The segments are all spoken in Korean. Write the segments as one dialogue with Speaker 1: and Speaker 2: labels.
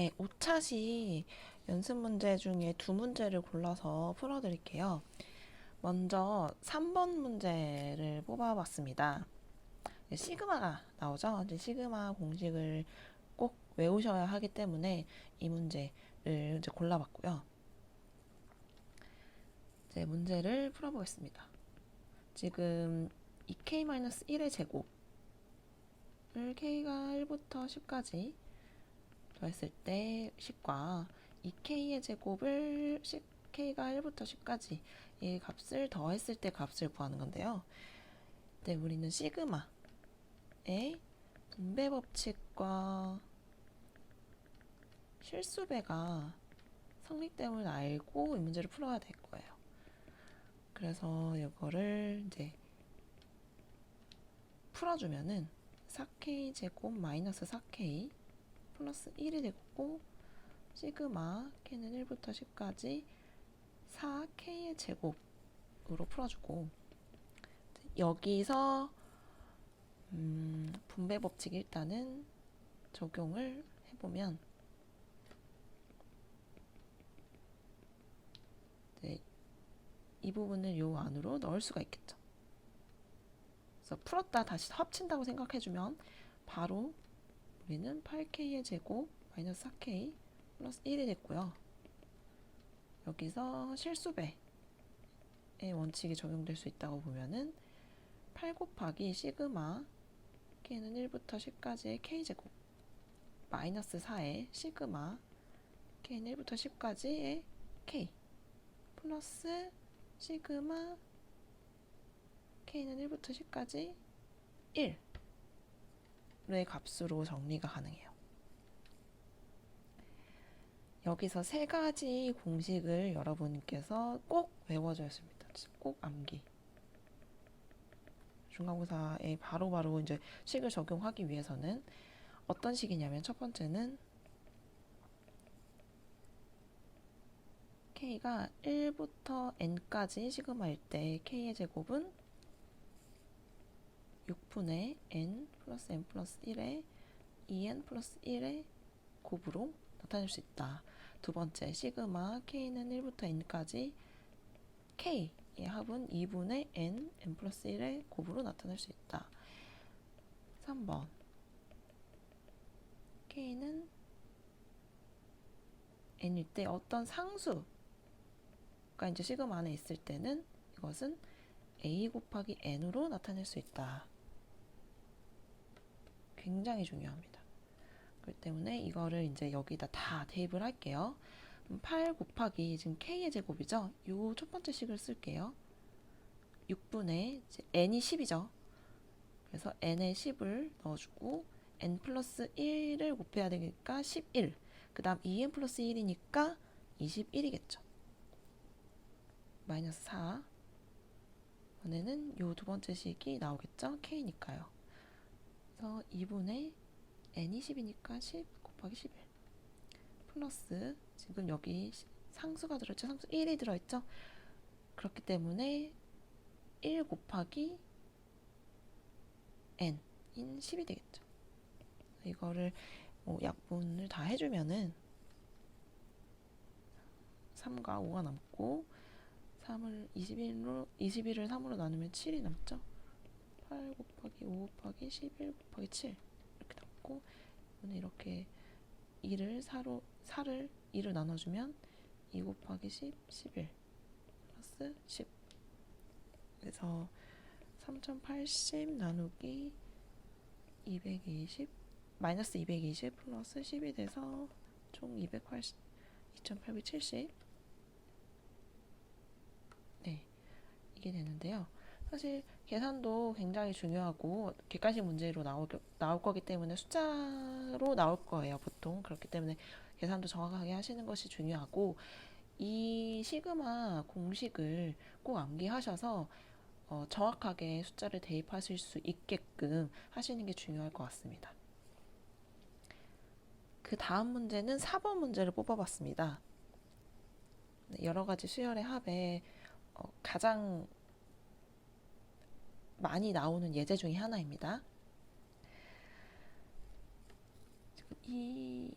Speaker 1: 네, 5차시 연습 문제 중에 두 문제를 골라서 풀어드릴게요. 먼저 3번 문제를 뽑아봤습니다. 시그마가 나오죠? 이제 시그마 공식을 꼭 외우셔야 하기 때문에 이 문제를 이제 골라봤고요. 이제 문제를 풀어보겠습니다. 지금 2k-1의 제곱을 k가 1부터 10까지 더했을 때 10과 2k의 제곱을 10k가 1부터 10까지 이 값을 더했을 때 값을 구하는 건데요. 네, 우리는 시그마의 분배 법칙과 실수배가 성립됨을 알고 이 문제를 풀어야 될 거예요. 그래서 이거를 이제 풀어주면은 4k 제곱 마이너스 4k 플러스 1이 되고 시그마 k는 1부터 10까지 4k의 제곱으로 풀어주고 여기서 음, 분배 법칙 일단은 적용을 해보면 네, 이 부분을 요 안으로 넣을 수가 있겠죠. 그래서 풀었다 다시 합친다고 생각해주면 바로 우리는 8k의 제곱 마이너스 4k 플러스 1이 됐고요. 여기서 실수배의 원칙이 적용될 수 있다고 보면은 8 곱하기 시그마 k는 1부터 10까지의 k제곱 마이너스 4의 시그마 k는 1부터 10까지의 k 플러스 시그마 k는 1부터 10까지 1 의 값으로 정리가 가능해요. 여기서 세 가지 공식을 여러분께서 꼭 외워줘야습니다. 꼭 암기. 중간고사에 바로바로 이제 식을 적용하기 위해서는 어떤 식이냐면 첫 번째는 k가 1부터 n까지 시그마일 때 k의 제곱은 6분의 n 플러스 n 플러스 1의 2n 플러스 1의 곱으로 나타낼 수 있다. 두 번째, 시그마 k는 1부터 n까지 k의 합은 2분의 n, n 플러스 1의 곱으로 나타낼 수 있다. 3번, k는 n일 때 어떤 상수가 이제 시그마 안에 있을 때는 이것은 a 곱하기 n으로 나타낼 수 있다. 굉장히 중요합니다. 그렇기 때문에 이거를 이제 여기다 다 대입을 할게요. 8 곱하기 지금 k의 제곱이죠. 요 첫 번째 식을 쓸게요. 6분의 n이 10이죠. 그래서 n에 10을 넣어주고 n 플러스 1을 곱해야 되니까 11. 그 다음 2n 플러스 1이니까 21이겠죠. 마이너스 4. 이번에는 요 두 번째 식이 나오겠죠. k니까요. 그래서 2분의 n이 10이니까 10 곱하기 11 플러스 지금 여기 상수가 들어있죠. 상수 1이 들어있죠. 그렇기 때문에 1 곱하기 n인 10이 되겠죠. 이거를 뭐 약분을 다 해주면은 3과 5가 남고 3을 21로 21을 3으로 나누면 7이 남죠. 8 곱하기 5 곱하기 11 곱하기 7 있고 오늘 이렇게 2를 4로 4를 2를 나눠주면 2 곱하기 10, 11 플러스 10 그래서 3080 나누기 220 마이너스 220 플러스 10이 돼서 총 280, 2870 네, 이게 되는데요. 사실 계산도 굉장히 중요하고 객관식 문제로 나올, 나올 거기 때문에 숫자로 나올 거예요 보통 그렇기 때문에 계산도 정확하게 하시는 것이 중요하고 이 시그마 공식을 꼭 암기하셔서 어, 정확하게 숫자를 대입하실 수 있게끔 하시는 게 중요할 것 같습니다. 그 다음 문제는 4번 문제를 뽑아봤습니다. 네, 여러 가지 수열의 합에 어, 가장 많이 나오는 예제 중의 하나입니다. 이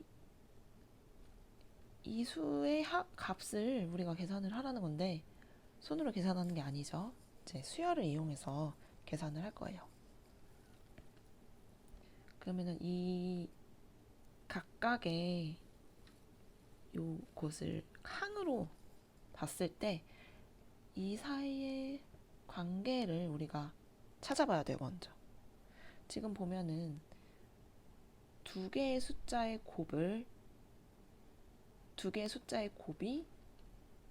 Speaker 1: 이 수의 하, 값을 우리가 계산을 하라는 건데 손으로 계산하는 게 아니죠. 이제 수열을 이용해서 계산을 할 거예요. 그러면은 이 각각의 요 곳을 항으로 봤을 때 이 사이의 관계를 우리가 찾아봐야 돼요, 먼저. 지금 보면은 두 개의 숫자의 곱을 두 개의 숫자의 곱이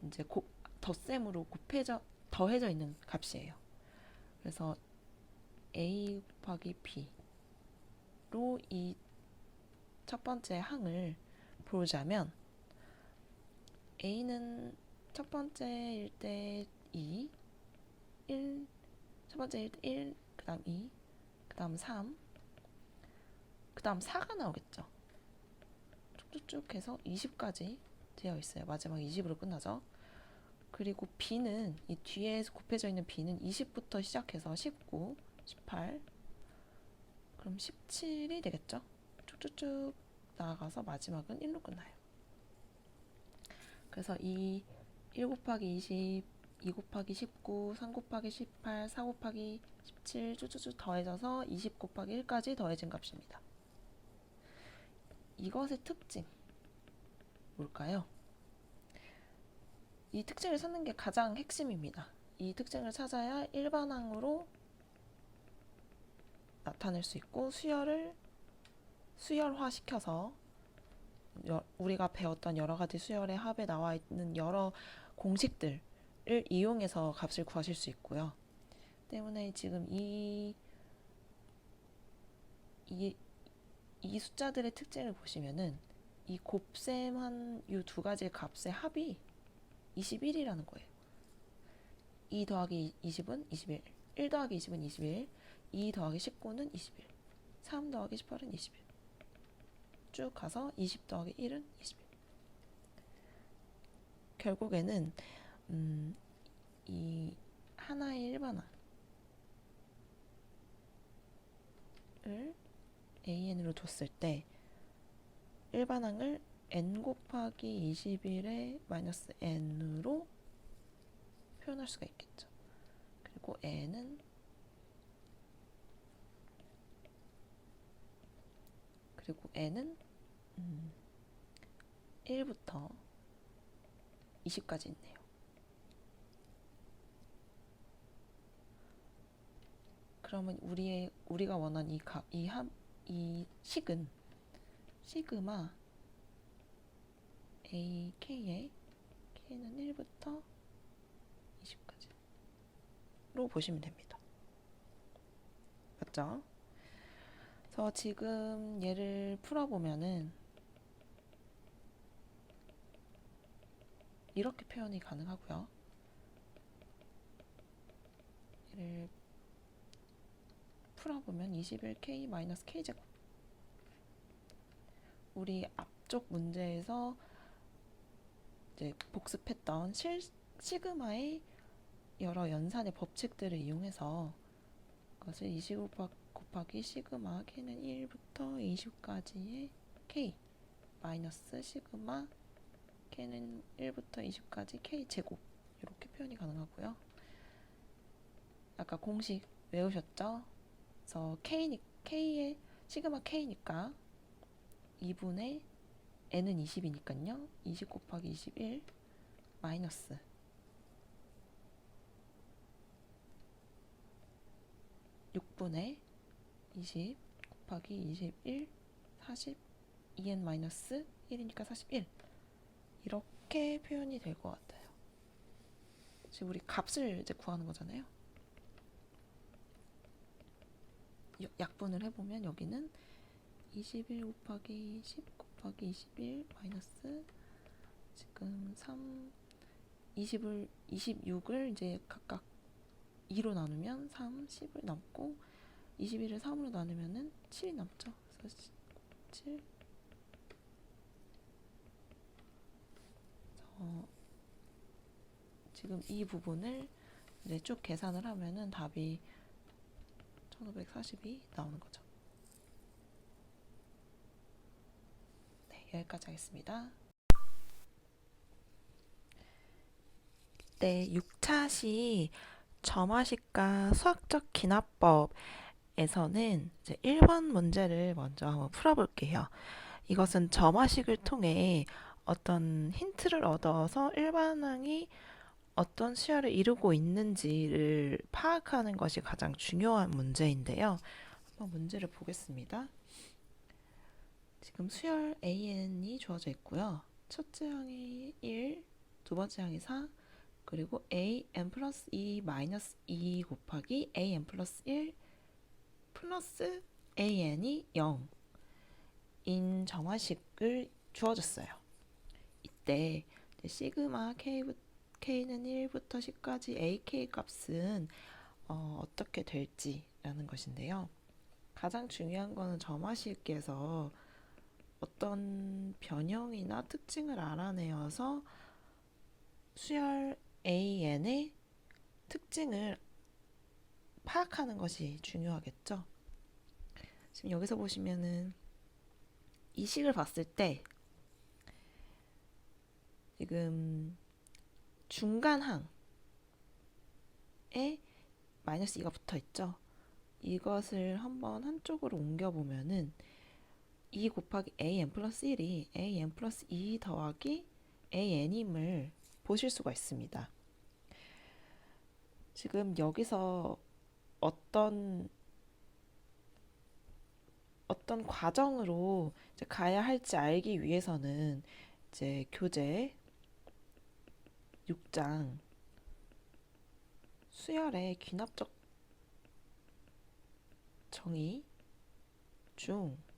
Speaker 1: 이제 곱 덧셈으로 곱해져 더해져 있는 값이에요. 그래서 a 곱하기 b로 이 첫 번째 항을 보자면 a는 첫 번째일 때 2, 1, 첫 번째일 때 1, 그 다음 2, 그 다음 3, 그 다음 4가 나오겠죠. 쭉쭉쭉 해서 20까지 되어 있어요. 마지막 20으로 끝나죠. 그리고 b는 이 뒤에서 곱해져 있는 b는 20부터 시작해서 19, 18, 그럼 17이 되겠죠. 쭉쭉쭉 나아가서 마지막은 1로 끝나요. 그래서 이 1 곱하기 20, 2 곱하기 19, 3 곱하기 18, 4 곱하기 17 쭉쭉쭉 더해져서 20 곱하기 1까지 더해진 값입니다. 이것의 특징 뭘까요? 이 특징을 찾는 게 가장 핵심입니다. 이 특징을 찾아야 일반항으로 나타낼 수 있고 수열을 수열화 시켜서 여- 우리가 배웠던 여러 가지 수열의 합에 나와 있는 여러 공식들을 이용해서 값을 구하실 수 있고요. 때문에 지금 이, 이, 이 숫자들의 특징을 보시면은 이 곱셈한 이 두 가지 값의 합이 21이라는 거예요. 2 더하기 20은 21, 1 더하기 20은 21, 2 더하기 19는 21, 3 더하기 18은 21. 쭉 가서 20 더하기 1은 21. 결국에는 음, 이 하나의 일반항을 an으로 줬을 때 일반항을 n 곱하기 21의 마이너스 n으로 표현할 수가 있겠죠. 그리고 n은 그리고 n은 음, 1부터 20까지 있네요. 그러면 우리의 우리가 원하는 이 값, 이 함, 이 식은 시그마 a k의 k는 1부터 20까지로 보시면 됩니다. 맞죠? 그래서 지금 얘를 풀어보면은 이렇게 표현이 가능하고요. 얘를 풀어보면 21k-k제곱 우리 앞쪽 문제에서 이제 복습했던 실, 시그마의 여러 연산의 법칙들을 이용해서 그것을 20 곱하기 시그마 k는 1부터 20까지의 k 마이너스 시그마 k는 1부터 20까지 k 제곱 이렇게 표현이 가능하고요. 아까 공식 외우셨죠? 그래서 k k의 시그마 k니까 2분의 n은 20이니까요. 20 곱하기 21 마이너스 6분의 20 곱하기 21 40 2n 마이너스 1이니까 41 이렇게 표현이 될 것 같아요. 지금 우리 값을 이제 구하는 거잖아요. 여- 약분을 해보면 여기는 21 곱하기 10 곱하기 21 마이너스 지금 3 20을 26을 이제 각각 2로 나누면 3, 10을 남고 21을 3으로 나누면은 7이 남죠. 그래서 7 어, 지금 이 부분을 이제 쭉 계산을 하면은 답이 1542 나오는 거죠. 네, 여기까지 하겠습니다. 네, 6차 시 점화식과 수학적 기납법에서는 이제 1번 문제를 먼저 한번 풀어볼게요. 이것은 점화식을 통해 어떤 힌트를 얻어서 일반항이 어떤 수열을 이루고 있는지를 파악하는 것이 가장 중요한 문제인데요. 한번 문제를 보겠습니다. 지금 수열 AN이 주어져 있고요. 첫째 항이 1, 두 번째 항이 4, 그리고 a n 플러스 2 마이너스 2 곱하기 a n 플러스 1 플러스 a n이 0인 정화식을 주어졌어요. 이때 시그마 k, k는 1부터 10까지 ak 값은 어, 어떻게 될지라는 것인데요. 가장 중요한 거는 점화식에서 어떤 변형이나 특징을 알아내어서 수열 AN의 특징을 파악하는 것이 중요하겠죠. 지금 여기서 보시면은 이 식을 봤을 때 지금 중간항에 마이너스 2가 붙어 있죠. 이것을 한번 한쪽으로 옮겨 보면은 2 곱하기 an 플러스 1이 an 플러스 2 더하기 an임을 보실 수가 있습니다. 지금 여기서 어떤 어떤 과정으로 가야 할지 알기 위해서는 이제 교재 6장 수열의 귀납적 정의 중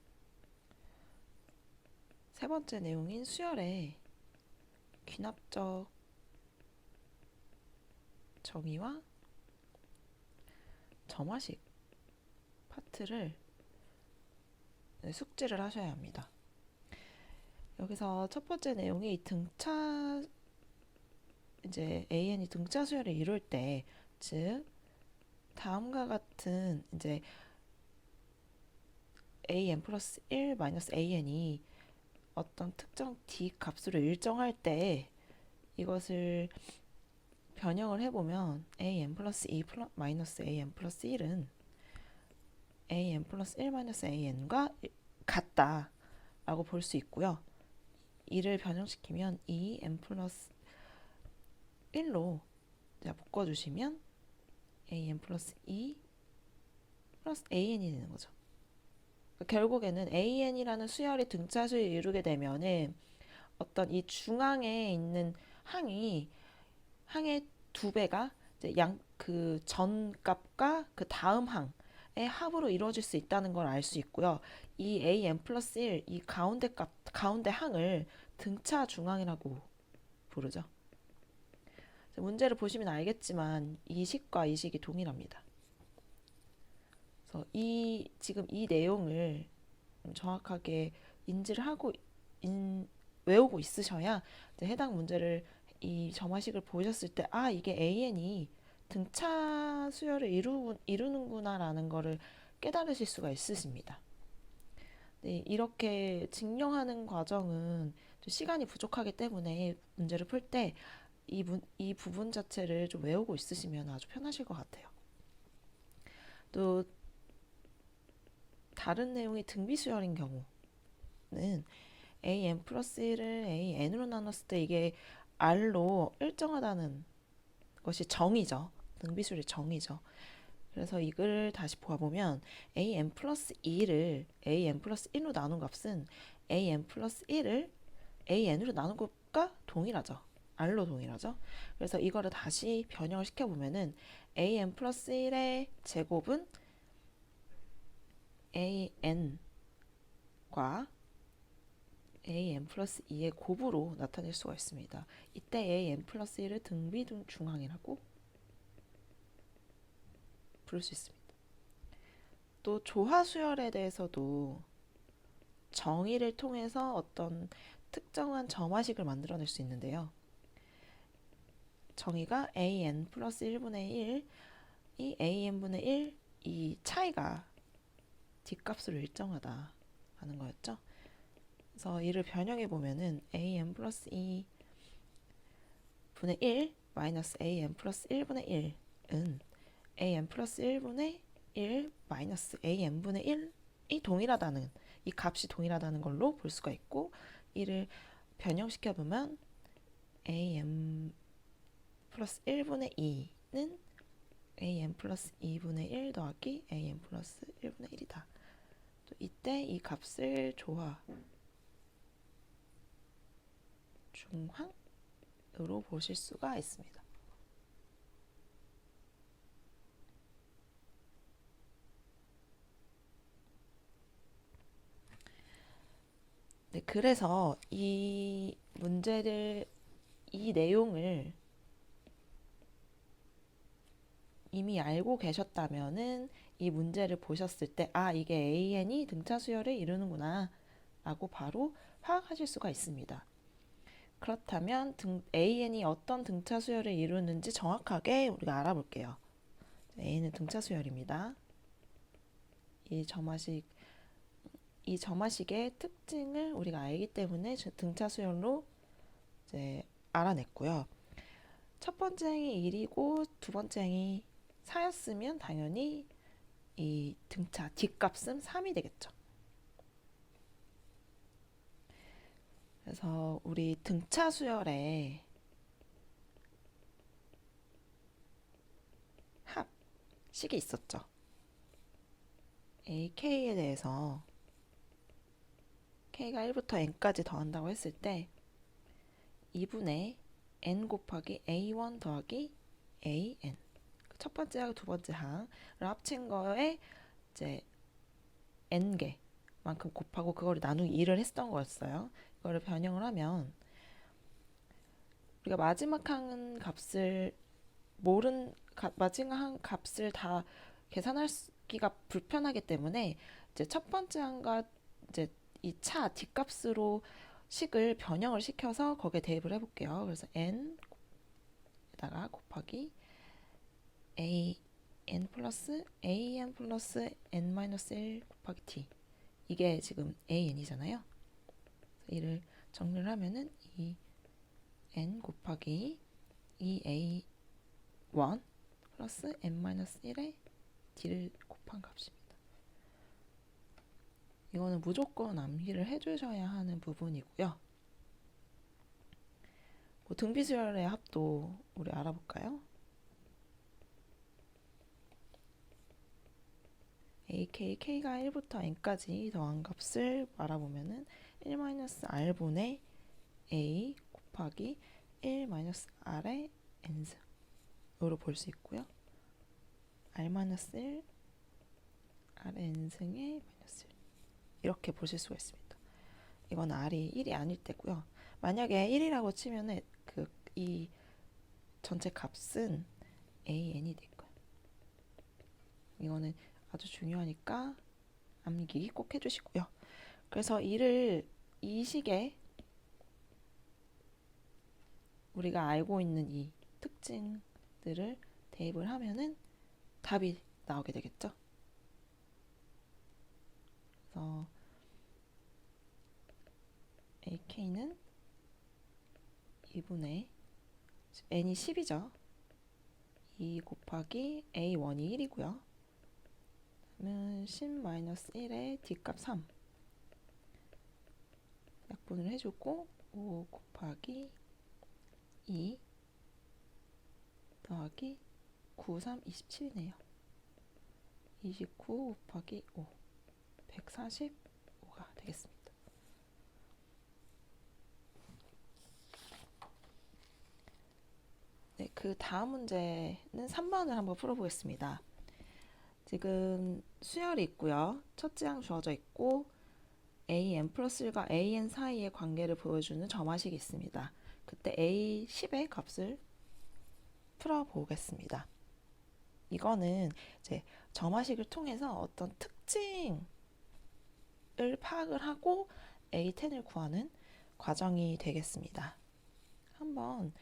Speaker 1: 세 번째 내용인 수열의 귀납적 정의와 점화식 파트를 네, 숙지를 하셔야 합니다. 여기서 첫 번째 내용이 등차 이제 AN이 등차 수열을 이룰 때, 즉 다음과 같은 이제 AN 플러스 1 마이너스 AN이 어떤 특정 D 값으로 일정할 때 이것을 변형을 해보면 an 플러스 2 플러, 마이너스 an 플러스 1은 an 플러스 1 마이너스 an과 같다 라고 볼 수 있고요. 이를 변형시키면 2n 플러스 1로 묶어주시면 an 플러스 2 플러스 an이 되는 거죠. 결국에는 an이라는 수열이 등차수를 이루게 되면은 어떤 이 중앙에 있는 항이 항의 두 배가 양 그 전값과 그 다음 항의 합으로 이루어질 수 있다는 걸 알 수 있고요. 이 an 플러스 1, 이 가운데 값, 가운데 항을 등차 중앙이라고 부르죠. 문제를 보시면 알겠지만 이 식과 이 식이 동일합니다. 그래서 이 지금 이 내용을 정확하게 인지를 하고 인, 외우고 있으셔야 해당 문제를 이 점화식을 보셨을 때 아 이게 AN이 등차 수열을 이루, 이루는구나라는 거를 깨달으실 수가 있으십니다. 네, 이렇게 증명하는 과정은 시간이 부족하기 때문에 문제를 풀때 이이 부분 자체를 좀 외우고 있으시면 아주 편하실 것 같아요. 또 다른 내용이 등비 수열인 경우는 an 플러스 1을 an으로 나눴을 때 이게 r로 일정하다는 것이 정이죠. 등비수열의 정이죠. 그래서 이걸 다시 보아보면 an 플러스 2를 an 플러스 1로 나눈 값은 an 플러스 1을 an으로 나눈 것과 동일하죠. R로 동일하죠. 그래서 이거를 다시 변형을 시켜보면은 an 플러스 1의 제곱은 an과 an 플러스 2의 곱으로 나타낼 수가 있습니다. 이때 an 플러스 1을 등비 중항이라고 부를 수 있습니다. 또 조화수열에 대해서도 정의를 통해서 어떤 특정한 점화식을 만들어낼 수 있는데요. 정의가 an 플러스 1분의 1, 이 an분의 1, 이 차이가 뒷값으로 일정하다 하는 거였죠. 그래서 이를 변형해 보면은 an 플러스 2 분의 1 마이너스 an 플러스 1분의 1은 an 플러스 1분의 1 마이너스 an분의 1이 동일하다는 이 값이 동일하다는 걸로 볼 수가 있고 이를 변형시켜 보면 an 플러스 1분의 2는 an 플러스 2분의 1 더하기 an 플러스 1분의 1이다. 또 이때 이 값을 조화 중항으로 보실 수가 있습니다. 네, 그래서 이 문제를 이 내용을 이미 알고 계셨다면은 이 문제를 보셨을 때 아, 이게 AN이 등차 수열을 이루는구나 라고 바로 파악하실 수가 있습니다. 그렇다면 등, AN이 어떤 등차 수열을 이루는지 정확하게 우리가 알아볼게요. A는 등차 수열입니다. 이 점화식 이 점화식의 특징을 우리가 알기 때문에 등차 수열로 이제 알아냈고요. 첫 번째 행이 1이고 두 번째 행이 4였으면 당연히 이 등차 뒷값은 3이 되겠죠. 그래서 우리 등차 수열에 합식이 있었죠. AK에 대해서 K가 1부터 N까지 더한다고 했을 때 2분의 N 곱하기 A1 더하기 AN 첫 번째하고 두 번째 항을 합친 거에 이제 n 개만큼 곱하고 그거를 나누기 2를 했던 거였어요. 이거를 변형을 하면 우리가 마지막 항 값을 모른 가, 마지막 항 값을 다 계산하기가 불편하기 때문에 이제 첫 번째 항과 이제 이 차 뒷값으로 식을 변형을 시켜서 거기에 대입을 해볼게요. 그래서 n에다가 곱하기 a n 플러스 a n 플러스 n 마이너스 1 곱하기 t 이게 지금 a n이잖아요. 이를 정리를 하면은 이 n 곱하기 2a 1 플러스 n 마이너스 1에 t를 곱한 값입니다. 이거는 무조건 암기를 해주셔야 하는 부분이고요. 뭐 등비수열의 합도 우리 알아볼까요? Ak, k가 1부터 n까지 더한 값을 알아보면은 1-r분의 a 곱하기 1-r의 n승으로 볼 수 있고요. r-1 rn승의 마이너스 1 이렇게 보실 수가 있습니다. 이건 r이 1이 아닐 때고요. 만약에 1이라고 치면은 그 이 전체 값은 an이 될 거예요. 이거는 아주 중요하니까 암기 꼭 해주시고요. 그래서 이를 이 식에 우리가 알고 있는 이 특징들을 대입을 하면은 답이 나오게 되겠죠. 그래서 AK는 2분의 n이 10이죠. 2 곱하기 A1이 1이고요. 그러면 10-1의 D값 3 약분을 해주고 5 곱하기 2 더하기 9, 3, 27이네요. 29 곱하기 5 145가 되겠습니다. 네, 그 다음 문제는 3번을 한번 풀어보겠습니다. 지금 수열이 있고요. 첫째 항 주어져 있고 a n 플러스 1과 a n 사이의 관계를 보여주는 점화식이 있습니다. 그때 a 10의 값을 풀어보겠습니다. 이거는 이제 점화식을 통해서 어떤 특징을 파악을 하고 a10을 구하는 과정이 되겠습니다. 한번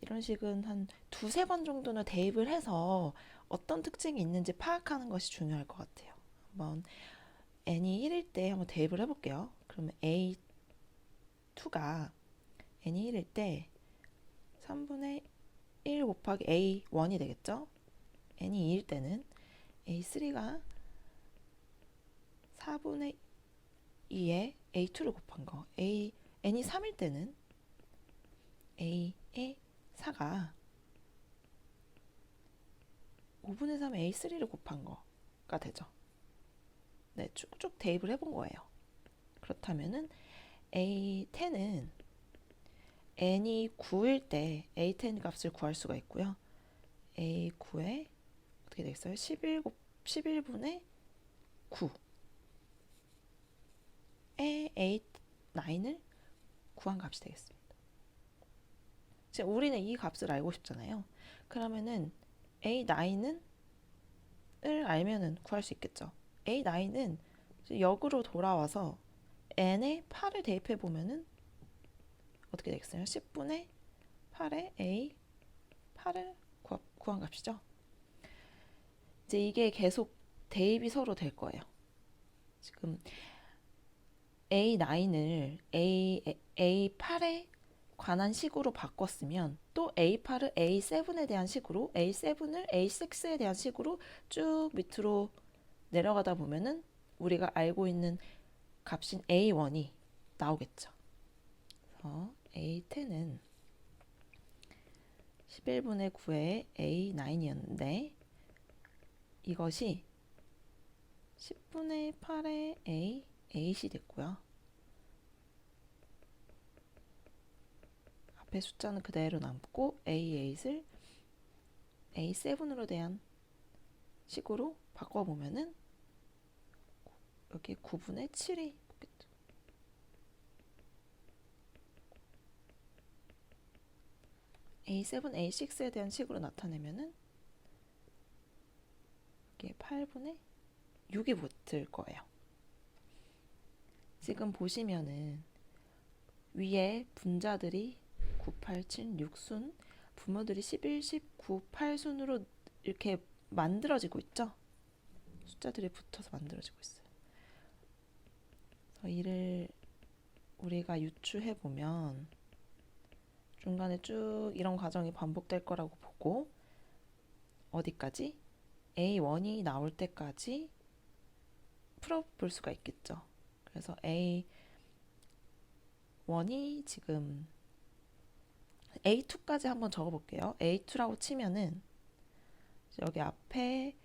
Speaker 1: 이런 식은 한 두세 번 정도는 대입을 해서 어떤 특징이 있는지 파악하는 것이 중요할 것 같아요. 한번 n이 1일 때 한번 대입을 해볼게요. 그러면 a2가 n이 1일 때 3분의 1 곱하기 A1이 되겠죠? n이 2일 때는 A3가 4분의 2에 A2를 곱한 거. A, n이 3일 때는 A의 4가 5분의 3에 A3를 곱한 거가 되죠. 네, 쭉쭉 대입을 해본 거예요. 그렇다면은 A10은 n이 9일 때 A10 값을 구할 수가 있고요. A9에 어떻게 되겠어요? 11, 11분의 9에 A9을 구한 값이 되겠습니다. 지금 우리는 이 값을 알고 싶잖아요. 그러면은 A9은 을 알면은 구할 수 있겠죠. A9은 역으로 돌아와서 n에 8을 대입해 보면은 어떻게 되겠어요? 10분의 8에 A 8을 구한 값이죠. 이제 이게 계속 대입이 서로 될 거예요. 지금 A9을 A, A8에 관한 식으로 바꿨으면 또 A8을 A7에 대한 식으로 A7을 A6에 대한 식으로 쭉 밑으로 내려가다 보면은 우리가 알고 있는 값인 A1이 나오겠죠. 그래서 A10은 11분의 9의 A9이었는데 이것이 10분의 8의 A, 8이 됐고요. 앞에 숫자는 그대로 남고 A8을 A7으로 대한 식으로 바꿔보면은 여기 9분의 7이 붙겠죠. A7, A6에 대한 식으로 나타내면은 이게 8분의 6이 붙을 거예요. 지금 보시면은 위에 분자들이 9, 8, 7, 6순 부모들이 11, 10, 9, 8순으로 이렇게 만들어지고 있죠. 숫자들이 붙어서 만들어지고 있어요. 이를 우리가 유추해 보면 중간에 쭉 이런 과정이 반복될 거라고 보고 어디까지 A1이 나올 때까지 풀어볼 수가 있겠죠. 그래서 A1이 지금 A2까지 한번 적어볼게요. A2라고 치면은 여기 앞에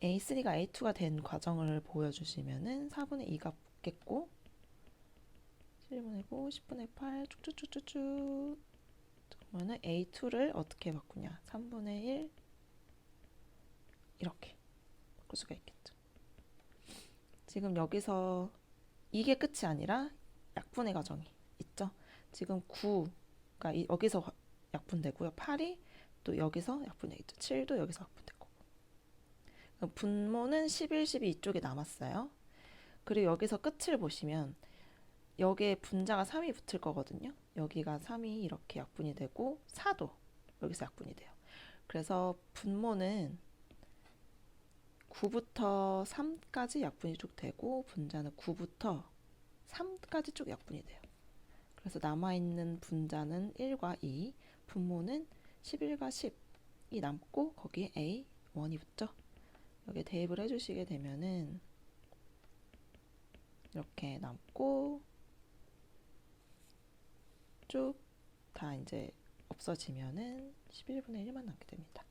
Speaker 1: A3가 A2가 된 과정을 보여주시면은 4분의 2가 붙겠고 7분의 9, 10분의 8 쭉쭉쭉쭉쭉 그러면은 A2를 어떻게 바꾸냐 3분의 1 이렇게 바꿀 수가 있겠죠. 지금 여기서 이게 끝이 아니라 약분의 과정이 있죠. 지금 9 가 여기서 약분되고요. 8이 또 여기서 약분되겠죠. 7도 여기서 약분될 거고. 분모는 11, 12 이쪽에 남았어요. 그리고 여기서 끝을 보시면 여기에 분자가 3이 붙을 거거든요. 여기가 3이 이렇게 약분이 되고 4도 여기서 약분이 돼요. 그래서 분모는 9부터 3까지 약분이 쭉 되고 분자는 9부터 3까지 쭉 약분이 돼요. 그래서 남아있는 분자는 1과 2, 분모는 11과 10이 남고 거기에 A, 1이 붙죠. 여기 대입을 해주시게 되면은 이렇게 남고 쭉 다 이제 없어지면은 11분의 1만 남게 됩니다.